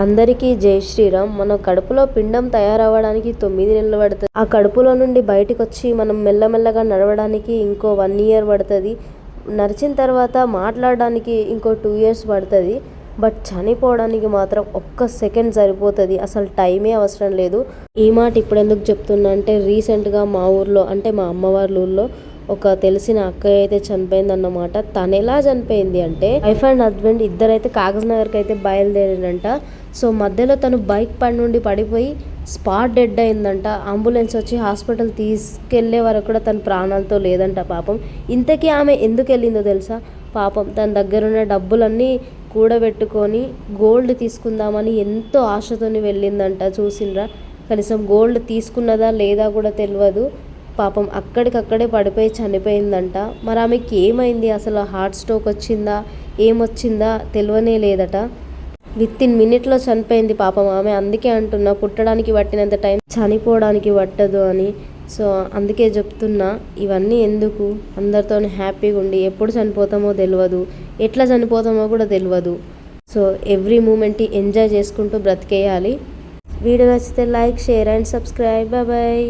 అందరికీ జై శ్రీరామ్. మన కడుపులో పిండం తయారవ్వడానికి తొమ్మిది నెలలు పడుతుంది. ఆ కడుపులో నుండి బయటకు వచ్చి మనం మెల్లమెల్లగా నడవడానికి ఇంకో వన్ ఇయర్ పడుతుంది. నడిచిన తర్వాత మాట్లాడడానికి ఇంకో టూ ఇయర్స్ పడుతుంది. బట్ చనిపోవడానికి మాత్రం ఒక్క సెకండ్ సరిపోతుంది. అసలు టైమే అవసరం లేదు. ఈ మాట ఇప్పుడు ఎందుకు చెప్తున్నా అంటే రీసెంట్గా మా ఊర్లో అంటే మా అమ్మవారి ఊర్లో ఒక తెలిసిన అక్కయ్య అయితే చనిపోయింది అన్నమాట తను ఎలా చనిపోయింది అంటే వైఫ్ అండ్ హస్బెండ్ ఇద్దరైతే కాగజ్ నగర్కి అయితే బయలుదేరినంట సో మధ్యలో తను బైక్ పడి నుండి పడిపోయి స్పాట్ డెడ్ అయిందంట. అంబులెన్స్ వచ్చి హాస్పిటల్ తీసుకెళ్ళే వరకు కూడా తన ప్రాణాలతో లేదంట పాపం. ఇంతకీ ఆమె ఎందుకు వెళ్ళిందో తెలుసా? పాపం తన దగ్గర ఉన్న డబ్బులన్నీ కూడబెట్టుకొని గోల్డ్ తీసుకుందామని ఎంతో ఆశతోని వెళ్ళిందంట చూసిండ్రా. కనీసం గోల్డ్ తీసుకున్నదా లేదా కూడా తెలియదు పాపం అక్కడికక్కడే పడిపోయి చనిపోయిందంట. మరి ఆమెకి ఏమైంది? అసలు హార్ట్ స్ట్రోక్ వచ్చిందా? ఏమొచ్చిందా? తెలియనే లేదట. విత్ ఇన్ మినిట్లో చనిపోయింది పాపం ఆమె. అందుకే అంటున్నా పుట్టడానికి పట్టినంత టైం చనిపోవడానికి పట్టదు అని. సో అందుకే చెప్తున్నా ఇవన్నీ ఎందుకు? అందరితో హ్యాపీగా ఉండి ఎప్పుడు చనిపోతామో తెలియదు ఎట్లా చనిపోతామో కూడా తెలియదు సో ఎవ్రీ మూమెంట్ ఎంజాయ్ చేసుకుంటూ బ్రతికేయాలి. వీడియో నచ్చితే like share and subscribe. Bye.